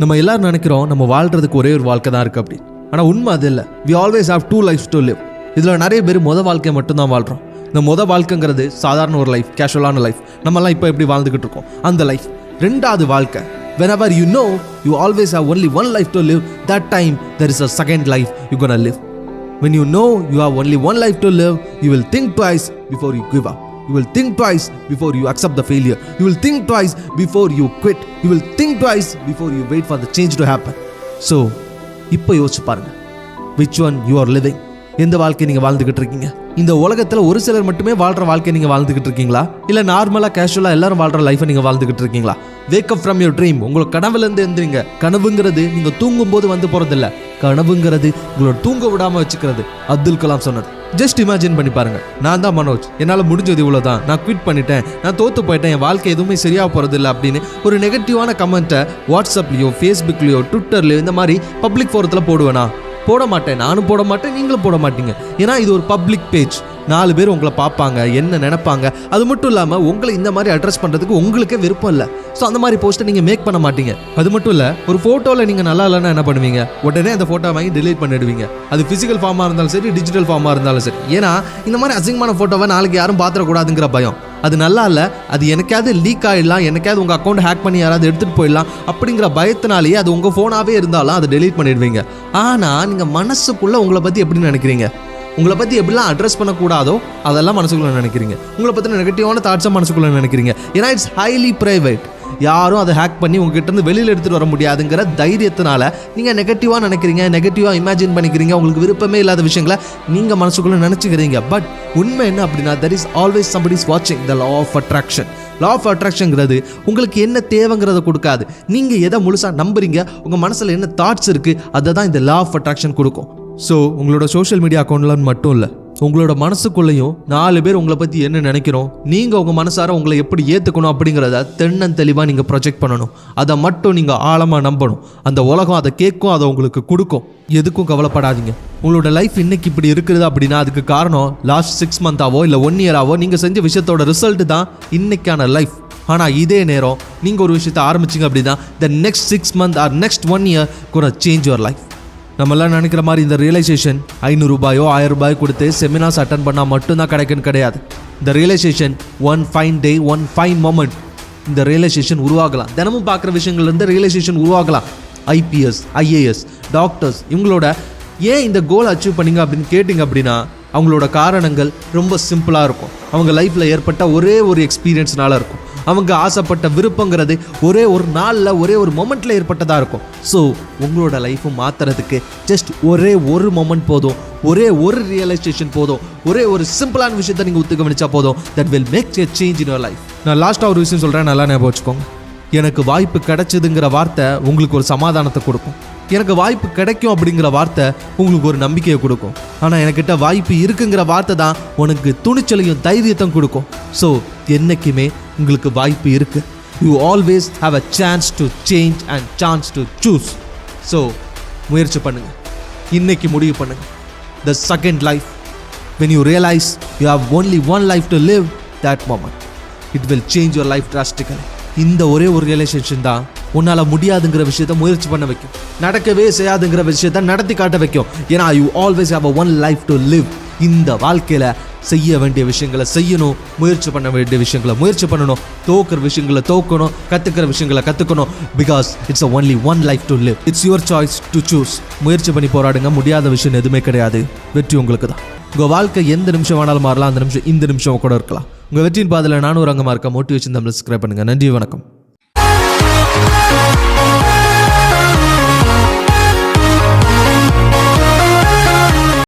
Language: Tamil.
நம்ம எல்லாரும் நினைக்கிறோம் நம்ம வாழ்கிறதுக்கு ஒரே ஒரு வாழ்க்கை தான் இருக்குது அப்படி ஆனால் உண்மை அது இல்லை. We always have two life to live இதில் நிறைய பேர் மொதல் வாழ்க்கையை மட்டும்தான் வாழ்கிறோம் இந்த மொதல் வாழ்க்கைங்கிறது சாதாரண ஒரு லைஃப் கேஷுவலான லைஃப் நம்மலாம் இப்போ எப்படி வாழ்ந்துக்கிட்டு இருக்கோம்? அந்த லைஃப் ரெண்டாவது வாழ்க்கை. Whenever you know you always have only one life to live that time there is a second life you gonna live when you know you have only one life to live you will think twice before you give up you will think twice before you accept the failure. You will think twice before you quit. You will think twice before you wait for the change to happen. So இப்போ யோசிச்சு பாருங்க. Which one you are living எந்த வாழ்க்கை நீங்கள் வாழ்ந்துக்கிட்டு இருக்கீங்க? இந்த உலகத்தில் ஒரு சிலர் மட்டுமே வாழ்கிற வாழ்க்கை நீங்கள் வாழ்ந்துக்கிட்டு இருக்கீங்களா? இல்லை நார்மலாக கேஷுவலாக எல்லாரும் வாழ்கிற லைஃப்பை நீங்கள் வாழ்ந்துக்கிட்டு இருக்கீங்களா? Wake up from your dream உங்களோட கனவுலேருந்து எந்திரிங்க கனவுங்கிறது நீங்கள் தூங்கும்போது வந்து போகிறதில்ல கனவுங்கிறது உங்களோட தூங்க விடாமல் வச்சுக்கிறது. அப்துல் கலாம் சொன்னது. ஜஸ்ட் இமேஜின் பண்ணி பாருங்க. நான் தான் மனோஜ். என்னால் முடிஞ்சது இவ்வளோ தான் நான் குவிட் பண்ணிட்டேன். நான் தோத்து போயிட்டேன். என் வாழ்க்கை எதுவுமே சரியாக போகிறது இல்லை அப்படின்னு ஒரு நெகட்டிவான கமெண்ட்டை வாட்ஸ்அப்லேயோ ஃபேஸ்புக்லேயோ ட்விட்டர்லையோ இந்த மாதிரி பப்ளிக் ஃபோரத்தில் போடுவேனா? போட மாட்டேன். நானும் போட மாட்டேன். நீங்களும் போட மாட்டீங்க. ஏன்னா இது ஒரு பப்ளிக் பேஜ் நாலு பேர் உங்களை பார்ப்பாங்க என்ன நினைப்பாங்க. அது மட்டும் இல்லாமல் உங்களை இந்த மாதிரி அட்ரஸ் பண்ணுறதுக்கு உங்களுக்கே விருப்பம் இல்லை. ஸோ அந்த மாதிரி போஸ்ட்டை நீங்கள் மேக் பண்ண மாட்டீங்க. அது மட்டும் இல்லை ஒரு ஃபோட்டோவில் நீங்கள் நல்லா இல்லைன்னா என்ன பண்ணுவீங்க? உடனே அந்த ஃபோட்டோ வாங்கி டிலீட் பண்ணிடுவீங்க. அது ஃபிசிக்கல் ஃபார்மாக இருந்தாலும் சரி டிஜிட்டல் ஃபார்மாக இருந்தாலும் சரி. ஏன்னா இந்த மாதிரி அசிங்கமான ஃபோட்டோவை நாளைக்கு யாரும் பார்த்துடக்கூடாதுங்கிற பயம். அது நல்லா இல்லை அது எனக்காவது லீக் ஆகிடலாம் எனக்காவது உங்கள் அக்கௌண்ட் ஹேக் பண்ணி யாராவது எடுத்துகிட்டு போயிடலாம் அப்படிங்கிற பயத்தினாலேயே அது உங்கள் ஃபோனாகவே இருந்தாலும் அதை டெலீட் பண்ணிடுவீங்க. ஆனால் நீங்கள் மனசுக்குள்ளே உங்களை பற்றி எப்படி நினைக்கிறீங்க? உங்களை பற்றி எப்படிலாம் அட்ரஸ் பண்ணக்கூடாதோ அதெல்லாம் மனசுக்குள்ளே நினைக்கிறீங்க. உங்களை பற்றின நெகட்டிவான தாட்ஸை மனசுக்குள்ளே நினைக்கிறீங்க. ஏன்னா இட்ஸ் ஹைலி ப்ரைவேட் யாரும் அதை ஹேக் பண்ணி உங்ககிட்ட இருந்து வெளியில் எடுத்துகிட்டு வர முடியாதுங்கிற தைரியத்தினால நீங்கள் நெகட்டிவாக நினைக்கிறீங்க நெகட்டிவாக இமேஜின் பண்ணிக்கிறீங்க உங்களுக்கு விருப்பமே இல்லாத விஷயங்களை நீங்கள் மனசுக்குள்ளே நினச்சிக்கிறீங்க. பட் உண்மை என்ன அப்படின்னா that is always somebody is வாட்சிங் the law of attraction law of அட்ராக்ஷன்ங்கிறது உங்களுக்கு என்ன தேவைங்கிறத கொடுக்காது. நீங்கள் எதை முழுசாக நம்புறீங்க உங்கள் மனசில் என்ன தாட்ஸ் இருக்குது அதை தான் இந்த லா ஆஃப் அட்ராக்ஷன் கொடுக்கும். ஸோ உங்களோட சோஷியல் மீடியா அக்கௌண்ட்லன்னு மட்டும் இல்லை. உங்களோட மனசுக்குள்ளேயும் நாலு பேர் உங்களை பற்றி என்ன நினைக்கிறோம் நீங்கள் உங்கள் மனசார உங்களை எப்படி ஏற்றுக்கணும் அப்படிங்கிறத தென்னந்தெளிவாக நீங்கள் ப்ரொஜெக்ட் பண்ணணும். அதை மட்டும் நீங்கள் ஆழமாக நம்பணும். அந்த உலகம் அதை கேட்கும் அதை உங்களுக்கு கொடுக்கும். எதுக்கும் கவலைப்படாதீங்க. உங்களோட லைஃப் இன்னைக்கு இப்படி இருக்குது அப்படின்னா அதுக்கு காரணம் லாஸ்ட் சிக்ஸ் மந்தாவோ இல்லை ஒன் இயராவோ நீங்கள் செஞ்ச விஷயத்தோட ரிசல்ட் தான் இன்னைக்கான லைஃப் ஆனால் இதே நேரம் நீங்கள் ஒரு விஷயத்தை ஆரம்பிச்சிங்க அப்படின்னா the next six month or next one year கூட சேஞ்ச் யுவர் லைஃப் நம்மெல்லாம் நினைக்கிற மாதிரி இந்த ரியலைசேஷன் ஐநூறுரூபாயோ ஆயிரம் ரூபாயோ கொடுத்து செமினார்ஸ் அட்டன் பண்ணால் மட்டும்தான் கிடைக்குன்னு கிடையாது. இந்த realisation one fine day one fine moment இந்த ரியலைசேஷன் உருவாகலாம். தினமும் பார்க்குற விஷயங்கள்லேருந்து ரியலைசேஷன் உருவாகலாம். ஐபிஎஸ் ஐஏஎஸ் டாக்டர்ஸ் இவங்களோட ஏன் இந்த கோல் அச்சீவ் பண்ணீங்க அப்படின்னு கேட்டிங்க அப்படின்னா அவங்களோட காரணங்கள் ரொம்ப சிம்பிளாக இருக்கும். அவங்க லைஃப்பில் ஏற்பட்ட ஒரே ஒரு எக்ஸ்பீரியன்ஸ்னால இருக்கும். அவங்க ஆசைப்பட்ட விருப்பங்கிறது ஒரே ஒரு நாளில் ஒரே ஒரு மொமெண்ட்டில் ஏற்பட்டதாக இருக்கும். ஸோ உங்களோட லைஃப்பை மாற்றுறதுக்கு ஜஸ்ட் ஒரே ஒரு மொமெண்ட் போதும். ஒரே ஒரு ரியலைசேஷன் போதும். ஒரே ஒரு சிம்பிளான விஷயத்தை நீங்கள் ஒத்து கவனிச்சா போதும். That will make a change in your life நான் லாஸ்ட்டாக ஒரு விஷயம் சொல்கிறேன் நல்லா ஞாபகம் வச்சுக்கோங்க. எனக்கு வாய்ப்பு கிடைச்சதுங்கிற வார்த்தை உங்களுக்கு ஒரு சமாதானத்தை கொடுக்கும். எனக்கு வாய்ப்பு கிடைக்கும் அப்படிங்கிற வார்த்தை உங்களுக்கு ஒரு நம்பிக்கையை கொடுக்கும். ஆனால் எனக்கிட்ட வாய்ப்பு இருக்குங்கிற வார்த்தை தான் உனக்கு துணிச்சலையும் தைரியத்தையும் கொடுக்கும். ஸோ என்றைக்குமே உங்களுக்கு வாய்ப்பு இருக்கு. You always have a chance to change and chance to choose so முயற்சி பண்ணுங்கள் இன்னைக்கு முடிவு பண்ணுங்கள் the second life when you realise you have only one life to live that moment it will change your life drastically. இந்த ஒரே ஒரு ரியலைசேஷன் தான் உன்னால் முடியாதுங்கிற விஷயத்த முயற்சி பண்ண வைக்கும். நடக்கவே செய்யாதுங்கிற விஷயத்த நடத்தி காட்ட வைக்கும். ஏன்னா you always have a one life to live இந்த வாழ்க்கையில் செய்ய வேண்டிய விஷயங்களை செய்யணும் முயற்சி பண்ண வேண்டிய விஷயங்களை முயற்சி பண்ணணும் தோக்குற விஷயங்களை தோக்கணும் கற்றுக்கிற விஷயங்களை கற்றுக்கணும் because it's a only one life to live it's your choice to choose முயற்சி பண்ணி போராடுங்க முடியாத விஷயம் எதுவுமே கிடையாது. வெற்றி உங்களுக்கு தான் உங்கள் வாழ்க்கை எந்த நிமிஷம் வேணாலும் மாறலாம் அந்த நிமிஷம் இந்த நிமிஷம் கூட இருக்கலாம். உங்கள் வெற்றியின் பாதையில் நானும் ஒரு அங்கமாக இருக்க மோட்டிவேஷன் தமிழ் சப்ஸ்கிரைப் பண்ணுங்கள் நன்றி வணக்கம்.